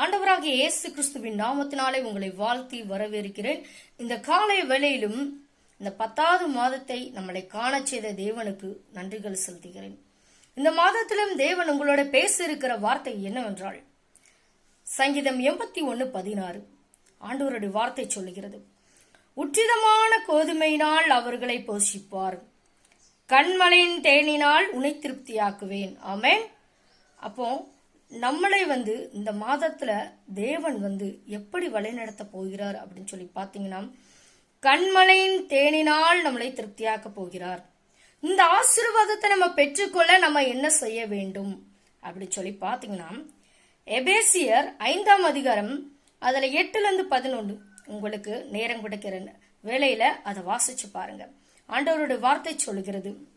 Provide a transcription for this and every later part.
ஆண்டவராகிய இயேசு கிறிஸ்துவின் நாமத்தினாலே உங்களை வாழ்த்தி வரவேற்கிறேன். இந்த காலை வேளையிலும் இந்த பத்தாவது மாதத்தை நம்மளை காண செய்த தேவனுக்கு நன்றிகள் செலுத்துகிறேன். இந்த மாதத்திலும் தேவன் உங்களோட பேச இருக்கிற வார்த்தை என்னவென்றால் சங்கீதம் எண்பத்தி ஒன்று பதினாறு ஆண்டவருடைய வார்த்தை சொல்லுகிறது. உச்சிதமான கோதுமையினால் அவர்களை போஷிப்பார். கண்மலையின் தேனினால் உனை திருப்தியாக்குவேன். ஆமேன். அப்போ நம்மளை வந்து இந்த மாதத்துல தேவன் வந்து எப்படி வழிநடத்த போகிறார் அப்படின்னு சொல்லி பார்த்தீங்கன்னா கண்மலையின் தேனினால் நம்மளை திருப்தியாக்க போகிறார். இந்த ஆசீர்வாதத்தை நம்ம பெற்றுக்கொள்ள நம்ம என்ன செய்ய வேண்டும் அப்படி சொல்லி பார்த்தீங்கன்னா எபேசியர் ஐந்தாம் அதிகாரம் அதுல எட்டுல இருந்து பதினொன்று உங்களுக்கு நேரம் கிடைக்கிற வேலையில அதை வாசிச்சு பாருங்க. ஆண்டவருடைய வார்த்தை சொல்லுகிறது.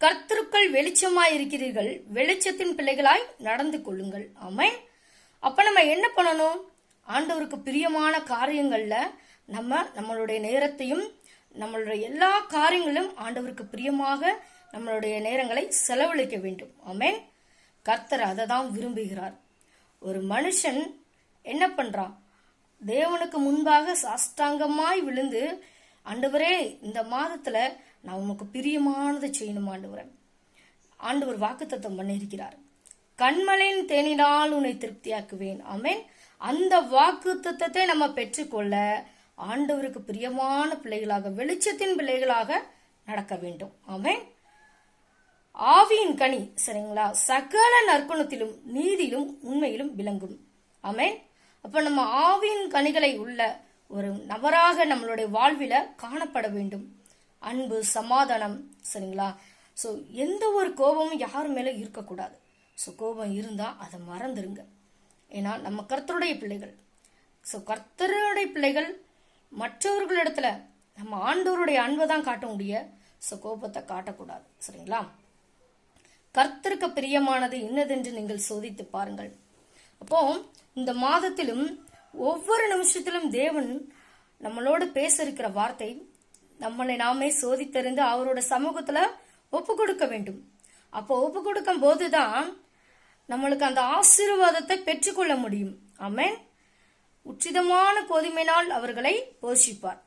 கர்த்தருக்கள் வெளிச்சமாய் இருக்கிறீர்கள் வெளிச்சத்தின் பிள்ளைகளாய் நடந்து கொள்ளுங்கள். ஆமென். அப்ப நம்ம என்ன பண்ணணும்? ஆண்டவருக்கு பிரியமான காரியங்கள்ல நம்ம நம்மளுடைய நேரத்தையும் நம்மளுடைய எல்லா காரியங்களும் ஆண்டவருக்கு பிரியமாக நம்மளுடைய நேரங்களை செலவழிக்க வேண்டும். ஆமேன். கர்த்தர் அதை தான் விரும்புகிறார். ஒரு மனுஷன் என்ன பண்றான்? தேவனுக்கு முன்பாக சாஷ்டாங்கமாய் விழுந்து ஆண்டவரே இந்த மாதத்துல நான் உமக்கு பிரியமானதை செய்யணும் ஆண்டவரே. ஆண்டவர் வாக்குத்தத்தம் பண்ணியிருக்கிறார். கண்மலையின் தேனினால் உன்னை திருப்தியாக்குவேன். ஆமென். அந்த வாக்குத்தத்தை நம்ம பெற்றுக்கொள்ள ஆண்டவருக்கு பிரியமான பிள்ளைகளாக வெளிச்சத்தின் பிள்ளைகளாக நடக்க வேண்டும். ஆமென். ஆவியின் கனி சரிங்களா? சகல நற்குணத்திலும் நீதியிலும் உண்மையிலும் விளங்கும். ஆமென். அப்ப நம்ம ஆவியின் கனிகளை உள்ள ஒரு நபராக நம்மளுடைய வாழ்வில காணப்பட வேண்டும். அன்பு சமாதானம் சரிங்களா? ஸோ எந்த ஒரு கோபமும் யார் மேலே இருக்கக்கூடாது. ஸோ கோபம் இருந்தால் அதை மறந்துருங்க. ஏன்னா நம்ம கர்த்தருடைய பிள்ளைகள். ஸோ கர்த்தருடைய பிள்ளைகள் மற்றவர்களிடத்துல நம்ம ஆண்டவருடைய அன்பை தான் காட்ட முடிய ஸோ கோபத்தை காட்டக்கூடாது. சரிங்களா? கர்த்தருக்கு பிரியமானது என்னதென்று நீங்கள் சோதித்து பாருங்கள். அப்போ இந்த மாதத்திலும் ஒவ்வொரு நிமிஷத்திலும் தேவன் நம்மளோட பேச இருக்கிற வார்த்தை நம்மளை நாமே சோதித்தறிந்து அவரோட சமூகத்துல ஒப்பு கொடுக்க வேண்டும். அப்போ ஒப்பு கொடுக்கும் போதுதான் நம்மளுக்கு அந்த ஆசீர்வாதத்தை பெற்றுக்கொள்ள முடியும். ஆமென். உச்சிதமான கோதுமையினால் அவர்களை போஷிப்பார்.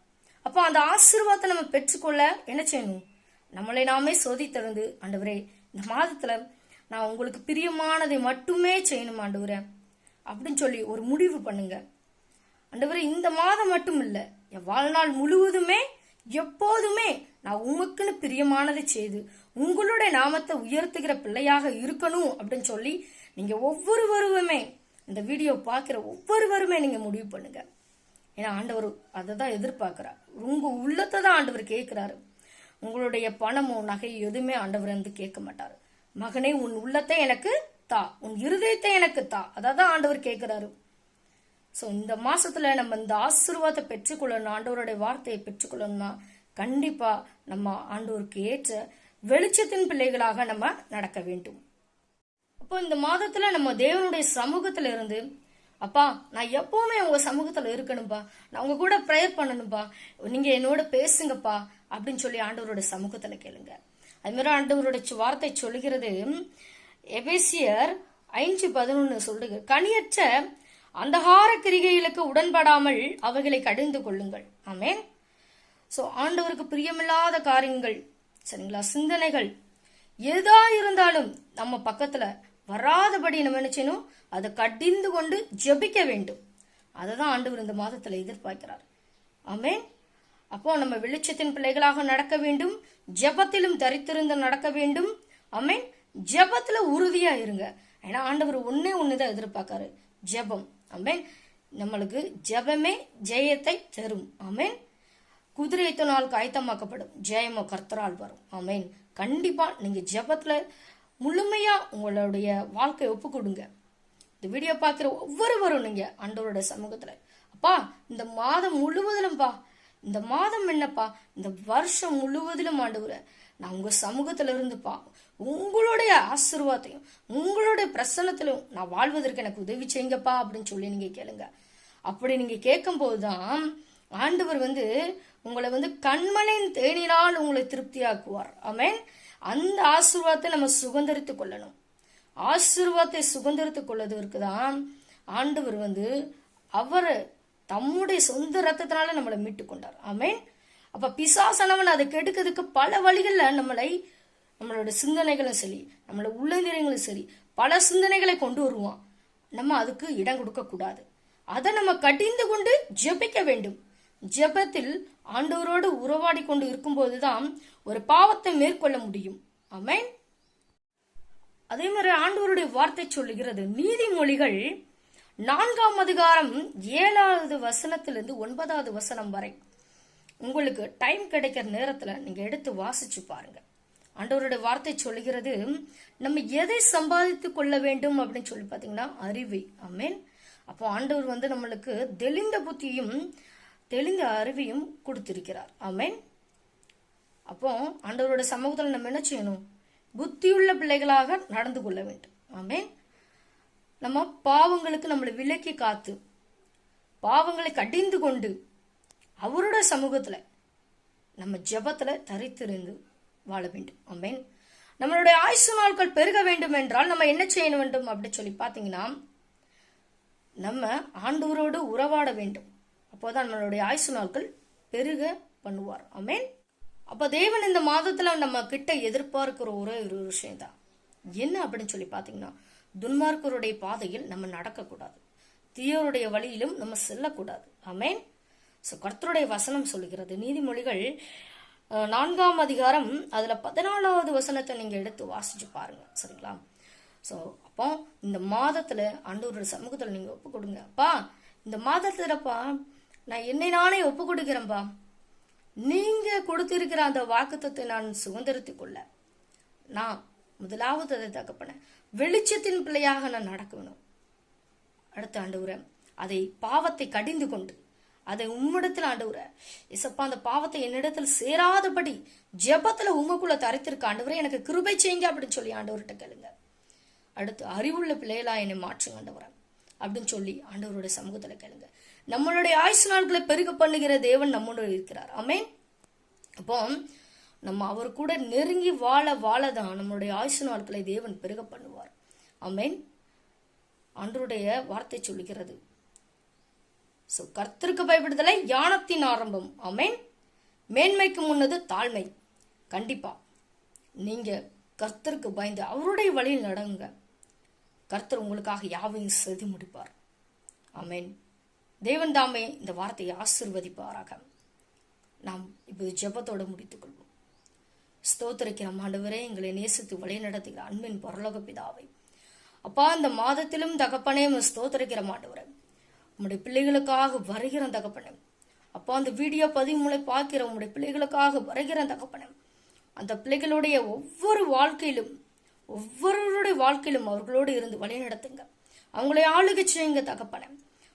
அப்போ அந்த ஆசீர்வாதத்தை நம்ம பெற்றுக்கொள்ள என்ன செய்யணும்? நம்மளை நாமே சோதித்தறிந்து ஆண்டவரே இந்த மாதத்துல நான் உங்களுக்கு பிரியமானதை மட்டுமே செய்யணும் ஆண்டவரே அப்படின்னு சொல்லி ஒரு முடிவு பண்ணுங்க. ஆண்டவரே இந்த மாதம் மட்டும் இல்ல என் வாழ்நாள் முழுவதுமே எப்போதுமே நான் உமக்குன்னு பிரியமானதை செய்து உங்களுடைய நாமத்தை உயர்த்துகிற பிள்ளையாக இருக்கணும் அப்படின்னு சொல்லி நீங்க ஒவ்வொருவருமே இந்த வீடியோ பார்க்குற ஒவ்வொருவருமே நீங்க முடிவு பண்ணுங்க. ஏன்னா ஆண்டவர் அதை தான் எதிர்பார்க்கிறார். உங்க உள்ளத்தை தான் ஆண்டவர் கேட்கிறாரு. உங்களுடைய பணமோ நகை எதுவுமே ஆண்டவர் வந்து கேட்க மாட்டார். மகனே உன் உள்ளத்தை எனக்கு தா. உன் இருதயத்தை எனக்கு தா. அதான் ஆண்டவர் கேட்கிறாரு. ஸோ இந்த மாசத்துல நம்ம இந்த ஆசீர்வாதத்தை பெற்றுக்கொள்ளணும். ஆண்டவருடைய வார்த்தையை பெற்றுக்கொள்ளணும்னா கண்டிப்பா நம்ம ஆண்டவருக்கு ஏற்ற வெளிச்சத்தின் பிள்ளைகளாக நம்ம நடக்க வேண்டும். அப்போ இந்த மாதத்துல நம்ம தேவனுடைய சமூகத்துல இருந்து அப்பா நான் எப்பவுமே உங்க சமூகத்துல இருக்கணும்ப்பா நான் உங்க கூட ப்ரேயர் பண்ணணும்ப்பா நீங்க என்னோட பேசுங்கப்பா அப்படின்னு சொல்லி ஆண்டவருடைய சமூகத்துல கேளுங்க. அது மாதிரி ஆண்டவரோட வார்த்தை சொல்கிறது எபேசியர் ஐந்து பதினொன்னு சொல்லுங்க கனியற்ற அந்தகார கிரிகைகளுக்கு உடன்படாமல் அவைகளை கடிந்து கொள்ளுங்கள். ஆமென். ஸோ ஆண்டவருக்கு பிரியமில்லாத காரியங்கள் சரிங்களா? சிந்தனைகள் எதா இருந்தாலும் நம்ம பக்கத்துல வராதபடி நம்ம என்ன அதை கடிந்து கொண்டு ஜெபிக்க வேண்டும். அதை தான் ஆண்டவர் இந்த மாதத்துல எதிர்பார்க்கிறார். ஆமென். அப்போ நம்ம வெளிச்சத்தின் பிள்ளைகளாக நடக்க வேண்டும். ஜெபத்திலும் தரித்திருந்து நடக்க வேண்டும். ஆமேன். ஜெபத்துல உறுதியா இருங்க. ஏன்னா ஆண்டவர் ஒன்னே தான் எதிர்பார்க்காரு. ஜெபம். அமேன் நம்மளுக்கு ஜெபமே ஜெயத்தை தரும். அமேன் குதிரை எத்தனை நாளுக்கு ஆயத்தமாக்கப்படும் ஜெயமோ கர்த்தரால் வரும். அமேன் கண்டிப்பாக நீங்கள் ஜபத்தில் முழுமையாக உங்களுடைய வாழ்க்கையை ஒப்பு கொடுங்க இந்த வீடியோ பார்க்குற ஒவ்வொருவரும் நீங்கள் அண்டவரோட சமூகத்தில் அப்பா இந்த மாதம் முழுவதிலும்பா இந்த மாதம் என்னப்பா இந்த வருஷம் முழுவதிலும் ஆண்டு நான் உங்கள் சமூகத்தில் இருந்துப்பா உங்களுடைய ஆசீர்வாதத்தையும் உங்களுடைய பிரசன்னத்திலும் நான் வாழ்வதற்கு எனக்கு உதவி செய்யுங்கப்பா அப்படின்னு சொல்லி நீங்கள் கேளுங்க. அப்படி நீங்கள் கேட்கும்போது தான் ஆண்டவர் வந்து உங்களை வந்து கண்மனின் தேனினால் உங்களை திருப்தியாக்குவார். ஆமேன் அந்த ஆசிர்வாதத்தை நம்ம சுதந்திரித்து கொள்ளணும். ஆசிர்வாதத்தை சுதந்திரித்து கொள்வதற்கு தான் ஆண்டவர் வந்து அவர் தம்முடைய சொந்த ரத்தத்தினால நம்மளை மீட்டு கொண்டார். அப்ப பிசாசனவன் அதை கெடுக்கிறதுக்கு பல வழிகளில் நம்மளை நம்மளோட சிந்தனைகளும் சரி நம்மளோட உள்ளந்திரங்களும் சரி பல சிந்தனைகளை கொண்டு வருவான். நம்ம அதுக்கு இடம் கொடுக்க கூடாது. அதை நம்ம கடிந்து கொண்டு ஜெபிக்க வேண்டும். ஜெபத்தில் ஆண்டவரோடு உறவாடி கொண்டு இருக்கும்போதுதான் ஒரு பாவத்தை மேற்கொள்ள முடியும். ஆமென். அதே மாதிரி ஆண்டவருடைய வார்த்தை சொல்லுகிறது நீதிமொழிகள் நான்காம் அதிகாரம் ஏழாவது வசனத்திலிருந்து ஒன்பதாவது வசனம் வரை. உங்களுக்கு டைம் கிடைக்கிற நேரத்தில் நீங்கள் எடுத்து வாசிச்சு பாருங்க. ஆண்டவருடைய வார்த்தை சொல்கிறது நம்ம எதை சம்பாதித்து கொள்ள வேண்டும் அப்படின்னு சொல்லி பார்த்தீங்கன்னா அறிவை. ஆமென். அப்போ ஆண்டவர் வந்து நம்மளுக்கு தெளிந்த புத்தியும் தெளிந்த அறிவையும் கொடுத்திருக்கிறார். ஆமென். அப்போ ஆண்டவரோட சமூகத்தில் நம்ம என்ன செய்யணும்? புத்தியுள்ள பிள்ளைகளாக நடந்து கொள்ள வேண்டும். ஆமென். நம்ம பாவங்களுக்கு நம்மளை விலக்கி காத்து பாவங்களை கடிந்து கொண்டு அவரோட சமூகத்தில் நம்ம ஜபத்தில் தரித்திருந்து வாழ வேண்டும். ஆமென் நம்மளுடைய ஆயுசு நாட்கள் பெருக வேண்டும் என்றால் நம்ம என்ன செய்ய வேண்டும் அப்படின்னு சொல்லி பார்த்தீங்கன்னா நம்ம ஆண்டவரோடு உறவாட வேண்டும். அப்போதான் நம்மளுடைய ஆயுசு நாட்கள் பெருக பண்ணுவார். ஆமென் அப்போ தேவன் இந்த மாதத்தில் நம்ம கிட்ட எதிர்பார்க்கிற ஒரே ஒரு விஷயம் தான் என்ன அப்படின்னு சொல்லி பார்த்தீங்கன்னா துன்மார்க்கருடைய பாதையில் நம்ம நடக்கக்கூடாது. தீயோருடைய வழியிலும் நம்ம செல்லக்கூடாது. ஆமென் ஸோ கர்த்தருடைய வசனம் சொல்லுகிறது. நீதிமொழிகள் நான்காம் அதிகாரம் அதில் பதினாலாவது வசனத்தை நீங்கள் எடுத்து வாசிச்சு பாருங்க. சரிங்களா? ஸோ அப்போ இந்த மாதத்தில் ஆண்டவரோட சமூகத்தில் நீங்கள் ஒப்பு கொடுங்க. அப்பா இந்த மாதத்துலப்பா நான் என்னை நானே ஒப்பு கொடுக்கிறேன்ப்பா நீங்கள் கொடுத்திருக்கிற அந்த வாக்குத்தத்தை நான் சுதந்திரத்துக் கொள்ள. நான் முதலாவது அதை தகப்பன. வெளிச்சத்தின் பிள்ளையாக நான் நடக்கணும். அடுத்த ஆண்டவரே அதை பாவத்தை கடிந்து கொண்டு அதை உம்மிடத்தில் ஆண்டவரை. இசப்பா அந்த பாவத்தை என்னிடத்தில் சேராதபடி ஜெபத்துல உமக்குள்ள தரைத்திருக்க ஆண்டவரே எனக்கு கிருபை செய்யுங்க அப்படின்னு சொல்லி ஆண்டவர்கிட்ட கேளுங்க. அடுத்து அறிவுள்ள பிள்ளைகளா என்னை மாற்றுங்க ஆண்டவரை அப்படின்னு சொல்லி ஆண்டவருடைய சமூகத்துல கேளுங்க. நம்மளுடைய ஆயுசு நாட்களை பெருக பண்ணுகிற தேவன் நம்மளோட இருக்கிறார். அமேன் அப்போ நம்ம அவர் கூட நெருங்கி வாழ வாழ தான் நம்மளுடைய ஆயுசு நாட்களை தேவன் பெருக பண்ணுவார். அமேன் ஆண்டருடைய வார்த்தை சொல்லுகிறது. ஸோ கர்த்தருக்கு பயப்படுதலை யானத்தின் ஆரம்பம். ஆமென். மேன்மைக்கு முன்னது தாழ்மை. கண்டிப்பா. நீங்க கர்த்தருக்கு பயந்து அவருடைய வழியில் நடங்க. கர்த்தர் உங்களுக்காக யாவையும் செதி முடிப்பார். ஆமென். தேவன் தாமே இந்த வார்த்தையை ஆசிர்வதிப்பாராக. நாம் இப்போது ஜெபத்தோடு முடித்துக்கொள்வோம் ஸ்தோத்திரிக்கிற ஆண்டவரே எங்களை நேசித்து வழி நடத்துகிற அன்பின் பரலோக பிதாவை. அப்பா இந்த மாதத்திலும் தகப்பனே ஸ்தோத்திரிக்கிற ஆண்டவரே. உம்முடைய பிள்ளைகளுக்காக வருகிற தகப்பனே. அப்பா அந்த வீடியோ பதிவு மூலம் பார்க்கிற உம்முடைய பிள்ளைகளுக்காக வருகிற தகப்பனே. அந்த பிள்ளைகளுடைய ஒவ்வொரு வாழ்க்கையிலும் ஒவ்வொருவருடைய வாழ்க்கையிலும் அவர்களோடு இருந்து வழி நடத்துங்க. அவங்களை ஆளுகை செய்யுங்க தகப்பனே.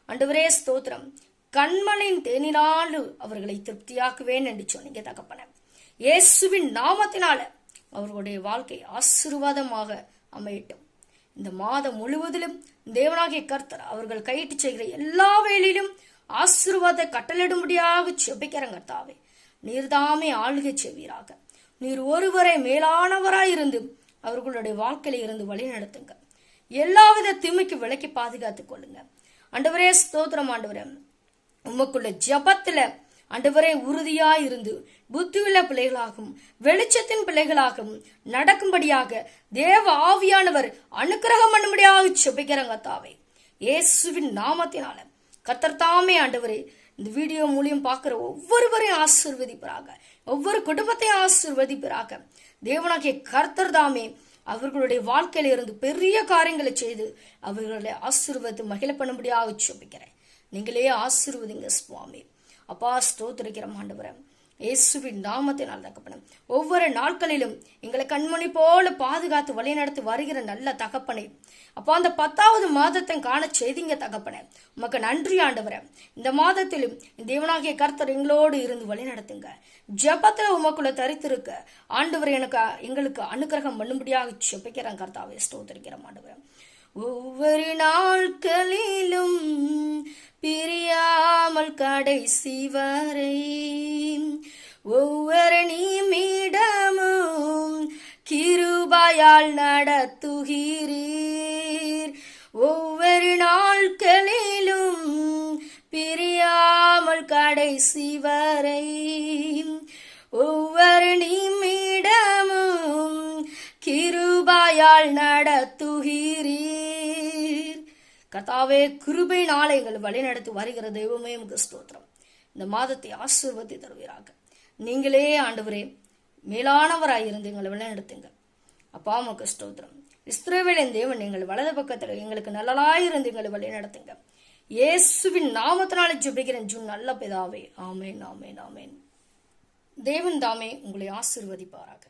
அண்டவரே ஸ்தோத்திரம். கண்மணின் தேனினாலு அவர்களை திருப்தியாக்குவேன் என்று சொன்னீங்க தகப்பனே. இயேசுவின் நாமத்தினால அவர்களுடைய வாழ்க்கை ஆசீர்வாதமாக அமையட்டும். இந்த மாதம் முழுவதிலும் தேவனாகிய கர்த்தர் அவர்கள் கையிட்டு செய்கிற எல்லா வேலையிலும் ஆசீர்வாத கட்டளிடும்படியாக செபிக்கிறேன் கர்த்தாவே. நீர்தாமே ஆளுகை செய்வீராக. நீர் ஒருவரை மேலானவராய் இருந்து அவர்களுடைய வாழ்க்கையில இருந்து வழி நடத்துங்க எல்லாவித தீமைக்கு விலக்கி பாதுகாத்துக் கொள்ளுங்க ஆண்டவரே ஸ்தோத்திரம் ஆண்டவரே. உமக்குள்ள ஜபத்துல ஆண்டவரே உறுதியாய் இருந்து புத்தியுள்ள பிள்ளைகளாகவும் வெளிச்சத்தின் பிள்ளைகளாகவும் நடக்கும்படியாக தேவ ஆவியானவர் அனுக்கிரகம் பண்ணும்படியாக செபிக்கிறங்க தாவே இயேசுவின் நாமத்தினால கத்தர்தாமே ஆண்டவரே இந்த வீடியோ மூலியம் பார்க்குற ஒவ்வொருவரையும் ஆசீர்வதிப்பராக ஒவ்வொரு குடும்பத்தையும் ஆசீர்வதிப்பராக. தேவனாகிய கர்த்தர் தாமே அவர்களுடைய வாழ்க்கையில இருந்து பெரிய காரியங்களை செய்து அவர்களை ஆசீர்வதித்து மகிழ பண்ணும்படியாக சொப்பிக்கிறேன் நீங்களே ஆசீர்வதிங்க சுவாமி. அப்பா ஸ்தோத்திரிக்கிற ஆண்டவரே. இயேசுவின் நாமத்தினால் தகப்பனம் ஒவ்வொரு நாட்களிலும் எங்களை கண்மணி போல பாதுகாத்து வழிநடத்தி வருகிற நல்ல தகப்பனை. அப்போ அந்த பத்தாவது மாதத்தை காண செய்திங்க தகப்பனே. உமக்கு நன்றி ஆண்டவர. இந்த மாதத்திலும் தேவனாகிய கர்த்தர் எங்களோடு இருந்து வழி நடத்துங்க. ஜபத்துல உமக்குள்ள தரித்திருக்க ஆண்டவர் எனக்கு எங்களுக்கு அனுக்கிரகம் பண்ணும்படியாக செபிக்கிறேன் கர்த்தாவை. ஸ்தோத்திரிக்கிறேன் ஆண்டவரே. ஒவ்வொரு நாட்களிலும் பிரியாமல் கடைசி வரை. ஒவ்வொரு நிமிடமும் கிருபாயால் நடத்துகிறீர். ஒவ்வொரு நாட்களிலும் பிரியாமல் கடைசி வரை. ஒவ்வொரு நிமிடமும் கிருபாயால் நடத்துகிறீர். கர்த்தாவே கிருபை நாளைகள் வழிநடத்தி வருகிற தெய்வமே உமக்கு ஸ்தோத்திரம். இந்த மாதத்தை ஆசீர்வதி தருவீராக. நீங்களே ஆண்டவரே மேலானவராயிருந்து எங்களை வழிநடத்துங்க. அப்பா உமக்கு ஸ்தோத்திரம். இஸ்ரேவேலின் தேவன் எங்கள் வலது பக்கத்தில் எங்களுக்கு நல்லலாயிருந்து எங்களை வழி நடத்துங்க இயேசுவின் நாமத்தினாலே ஜெபிக்கிறேன் ஜூன் நல்ல பிதாவே. ஆமேன் ஆமேன் ஆமேன். தேவன் தாமே உங்களை ஆசிர்வதிப்பாராக.